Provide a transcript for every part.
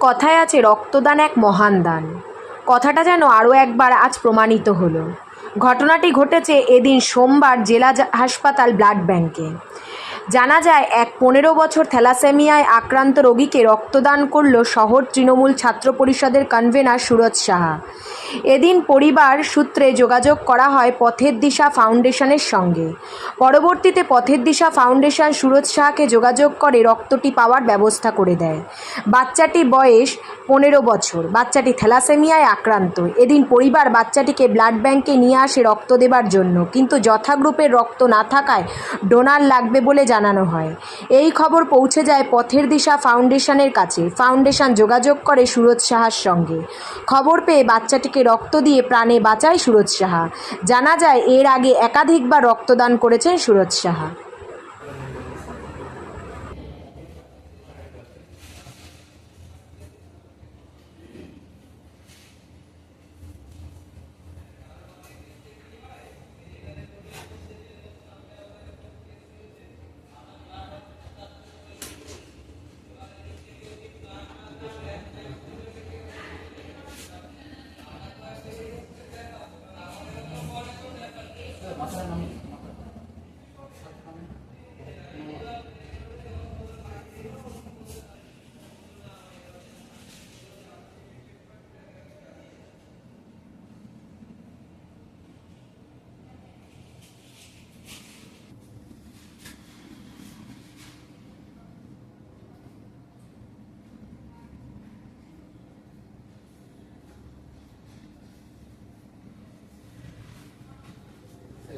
কথায় আছে রক্তদান এক মহান দান। কথাটা যেন আরও একবার আজ প্রমাণিত হলো। ঘটনাটি ঘটেছে এদিন সোমবার জেলা হাসপাতাল ব্লাড ব্যাংকে। জানা যায়, এক পনেরো বছর থ্যালাসেমিয়ায় আক্রান্ত রোগীকে রক্তদান করল শহর তৃণমূল ছাত্র পরিষদের কনভেনার সুরজ সাহা। এদিন পরিবার সূত্রে যোগাযোগ করা হয় পথের দিশা ফাউন্ডেশনের সঙ্গে। পরবর্তীতে পথের দিশা ফাউন্ডেশন সুরজ সাহাকে যোগাযোগ করে রক্তটি পাওয়ার ব্যবস্থা করে দেয়। বাচ্চাটি বয়স পনেরো বছর, বাচ্চাটি থ্যালাসেমিয়ায় আক্রান্ত। এদিন পরিবার বাচ্চাটিকে ব্লাড ব্যাংকে নিয়ে আসে রক্ত দেবার জন্য, কিন্তু যথাগ্রুপের রক্ত না থাকায় ডোনার লাগবে বলে জানানো হয়। এই খবর পৌঁছে যায় পথের দিশা ফাউন্ডেশনের কাছে। ফাউন্ডেশন যোগাযোগ করে সুরজ সাহার সঙ্গে। খবর পেয়ে বাচ্চাটিকে রক্ত দিয়ে প্রাণে বাঁচায় সুরজ সাহা। জানা যায়, এর আগে একাধিকবার রক্তদান করেছেন সুরজ সাহা।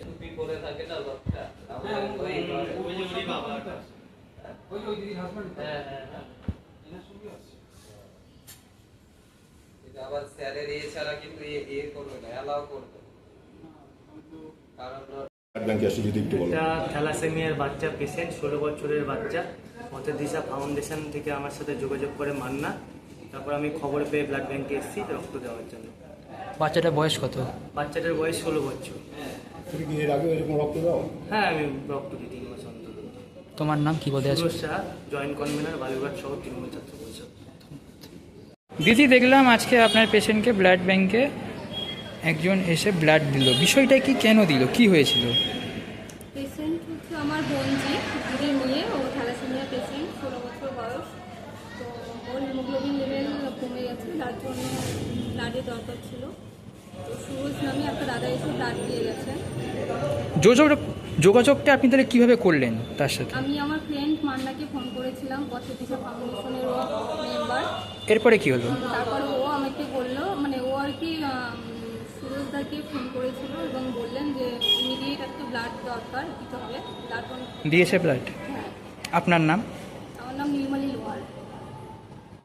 টুপি পরে থাকে না লোকটা? আমাদের ওই হ্যাঁ? হ্যাঁ হ্যাঁ আবার স্যারের এ ছাড়া কিন্তু এ এ করবে না অ্যালাউ করবে। কারণ থ্যালাসেমিয়ার বাচ্চা পেশেন্ট ষোলো বছরের বাচ্চা। পথের দিশা ফাউন্ডেশন থেকে আমার সাথে যোগাযোগ করে মান্না। তারপর আমি খবর পেয়ে ব্লাড ব্যাংকে এসেছি রক্ত দেওয়ার জন্য। বাচ্চাটার বয়স কত? বাচ্চাটার বয়স ষোলো বছর। তুমি কি এর আগে এরকম রক্ত দাও? হ্যাঁ আমি রক্ত দিই তিন মাস অন্তর। তোমার নাম কি বলতে আছো জয়েন্ট কনভেনার বালুরঘাট শহর তৃণমূল ছাত্র পরিষদ। দিদি দেখলাম আজকে আপনার পেশেন্টকে ব্লাড ব্যাংকে একজন এসে ব্লাড দিল। বিষয়টা কি কেন দিল? কি হয়েছিল? পেশেন্ট হচ্ছে আমার বোনজি দিদির মেয়ে ও থ্যালাসেমিয়া পেশেন্ট ষোলো বছর বয়স। তো ওর হিমোগ্লোবিন লেভেল কমে গেছে যার জন্য ব্লাডের দরকার ছিল। সুরজ নামে একটা দাদা এসে ব্লাড দিয়ে গেছে। যোগাযোগ যোগাযোগটা আপনি তাহলে কীভাবে করলেন তার সাথে? আমি আমার ফ্রেন্ড মান্নাকে ফোন করেছিলাম পথে দিশা ফাউন্ডেশনের ও মেম্বার এরপরে কি হলো? তারপর ও আমাকে বলল মানে ও আর কি সুরজদাকে ফোন করেছিল এবং বললেন যে ইমিডিয়েট একটা ব্লাড দরকার দিতে হবে। ব্লাড দিয়েছে ব্লাড হ্যাঁ। আপনার নাম? আমার নাম